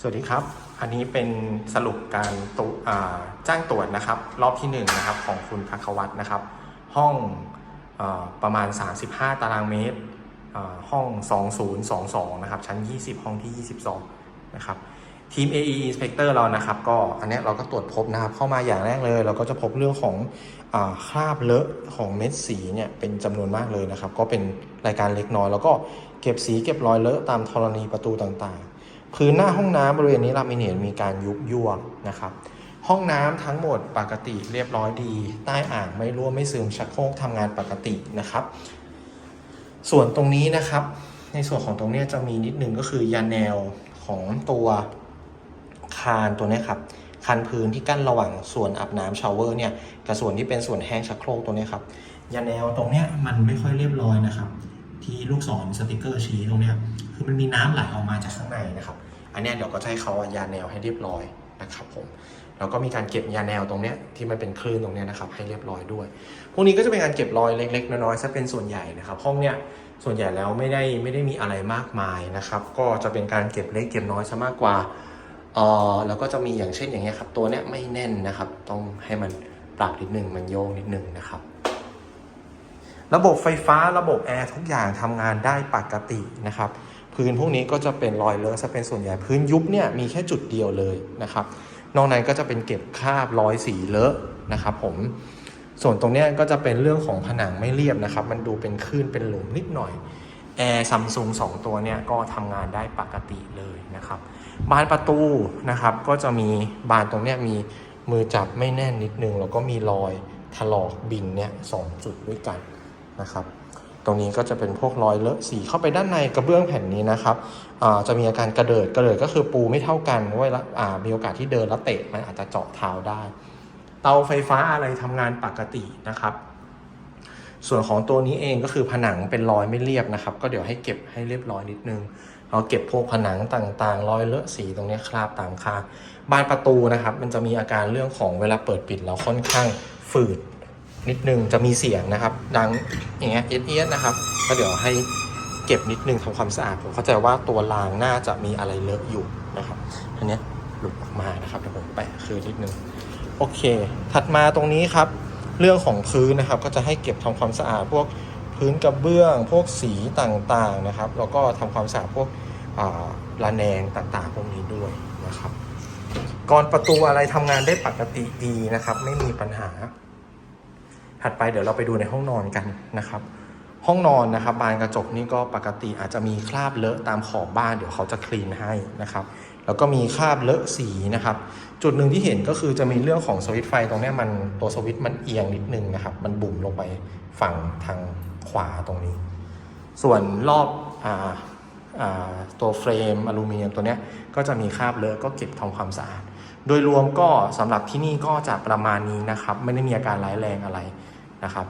สวัสดีครับ อันนี้เป็นสรุปการตาจ้างตรวจนะครับ รอบที่1นงนะครับของคุณพักวัตนะครับ ห้องอประมาณ 35 ตารางเมตรอ่าห้อง 2022 นะครับ ชั้น 20 ห้องที่ 22 นะครับ ทีม AE Inspector เรานะครับ ก็อันนี้เราก็ตรวจพบนะครับ เข้ามาอย่างแรกเลย เราก็จะพบเรื่องของอคราบเลอะของเม็ดสีเนี่ยเป็นจำนวนมากเลยนะครับ ก็เป็นรายการเล็กน้อย แล้วก็เก็บสีเก็บรอยเลอะตามธรณีประตูต่างๆ พื้นหน้าห้องน้ำบริเวณนี้ลามิเนตมีการยุบยวกนะครับ ห้องน้ำทั้งหมดปกติเรียบร้อยดี ใต้อ่างไม่รั่วไม่ซึมชักโครกทำงานปกตินะครับ ส่วนตรงนี้นะครับ ในส่วนของตรงนี้จะมีนิดนึงก็คือยาแนวของตัวคานตัวนี้ครับคันพื้นที่กั้นระหว่างส่วนอาบน้ำชาวเวอร์เนี่ยกับส่วนที่เป็นส่วนแห้งชักโครกตัวนี้ครับยาแนวตรงเนี้ยมันไม่ค่อยเรียบร้อยนะครับ ที่ลูกศรสติกเกอร์ชี้ตรงเนี้ยคือมันมีน้ำไหลออกมาจากข้างในนะครับ อันเนี้ยเดี๋ยวก็จะให้เขาเอายาแนวให้เรียบร้อยนะครับผมแล้วก็มีการเก็บยาแนวตรงเนี้ยที่มันเป็นคลื่นตรงเนี้ยนะครับให้เรียบร้อยด้วย พวกนี้ก็จะเป็นการเก็บรอยเล็กๆน้อยๆซะเป็นส่วนใหญ่นะครับห้องเนี้ยส่วนใหญ่แล้วไม่ได้ไม่ได้มีอะไรมากมายนะครับ ก็จะเป็นการเก็บเล็กเก็บน้อยซะมากกว่าเออแล้วก็จะมีอย่างเช่นอย่างเงี้ยครับตัวเนี้ยไม่แน่นนะครับ ต้องให้มันปรับนิดนึงมันโยงนิดนึงนะครับ ระบบไฟฟ้าระบบแอร์ทุกอย่างทำงานได้ปกตินะครับ พื้นพวกนี้ก็จะเป็นรอยเลอะซะเป็นส่วนใหญ่พื้นยุบเนี่ยมีแค่จุดเดียวเลยนะครับ นอกนั้นก็จะเป็นเก็บคราบรอยสีเลอะนะครับผมส่วนตรงนี้ก็จะเป็นเรื่องของผนังไม่เรียบนะครับ มันดูเป็นคลื่นเป็นหลุมนิดหน่อยแอร์ซัมซุงสองตัวเนี่ยก็ทำงานได้ปกติเลยนะครับ บานประตูนะครับ ก็จะมีบานตรงนี้มีมือจับไม่แน่นนิดนึง แล้วก็มีรอยถลอกบินเนี่ยสองจุดด้วยกันนะครับ ตรงนี้ก็จะเป็นพวกรอยเลอะสีเข้าไปด้านในกระเบื้องแผ่นนี้นะครับจะมีอาการกระเดิดกระเดิดก็คือปูไม่เท่ากันเว่าอ่ามีโอกาสที่เดินแล้วเตะมันอาจจะเจาะเท้าได้ เตาไฟฟ้าอะไรทำงานปกตินะครับ ส่วนของตัวนี้เองก็คือผนังเป็นรอยไม่เรียบนะครับ ก็เดี๋ยวให้เก็บให้เรียบร้อยนิดนึงเราเก็บพวกผนังต่างๆ รอยเลอะสีตรงนี้คราบตามคาบานประตูนะครับ มันจะมีอาการเรื่องของเวลาเปิดปิดแล้วค่อนข้างฝืด นิดนึงจะมีเสียงนะครับ ดังอย่างเงี้ยเอียดๆนะครับ ก็เดี๋ยวให้เก็บนิดนึงทำความสะอาดผมเข้าใจว่าตัวรางน่าจะมีอะไรเลอะอยู่นะครับอันนี้หลุดออกมานะครับเดี๋ยวผมแปะคืนนิดนึงโอเค ถัดมาตรงนี้ครับ เรื่องของพื้นนะครับ ก็จะให้เก็บทำความสะอาดพวกพื้นกระเบื้อง พวกสีต่างๆนะครับ แล้วก็ทำความสะอาดพวกระแนงต่างๆ พวกนี้ด้วยนะครับก่อนประตูอะไรทำงานได้ปกติดีนะครับ ไม่มีปัญหา ถัดไปเดี๋ยวเราไปดูในห้องนอนกันนะครับ ห้องนอนนะครับ บานกระจกนี่ก็ปกติอาจจะมีคราบเลอะตามขอบบ้านเดี๋ยวเขาจะคลีนให้นะครับ แล้วก็มีคราบเลอะสีนะครับ จุดหนึ่งที่เห็นก็คือจะมีเรื่องของสวิตไฟตรงนี้มันตัวสวิตมันเอียงนิดนึงนะครับ มันบุ่มลงไปฝั่งทางขวาตรงนี้ ส่วนรอบอาอ่าตัวเฟรมอลูมิเนียมตัวนี้ก็จะมีคราบเลอะก็เก็บทำความสะอาด โดยรวมก็สำหรับที่นี่ก็จะประมาณนี้นะครับ ไม่ได้มีอาการร้ายแรงอะไร นะครับ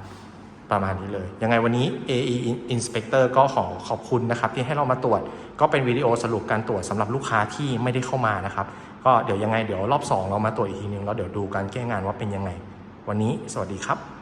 ประมาณนี้เลย ยังไงวันนี้ AE Inspector ก็ขอขอบคุณนะครับ ที่ให้เรามาตรวจ ก็เป็นวิดีโอสรุปการตรวจสำหรับลูกค้าที่ไม่ได้เข้ามานะครับ ก็เดี๋ยวยังไงเดี๋ยวรอบ 2 เรามาตรวจอีกทีนึงแล้วเดี๋ยวดูการแก้งานว่าเป็นยังไง วันนี้สวัสดีครับ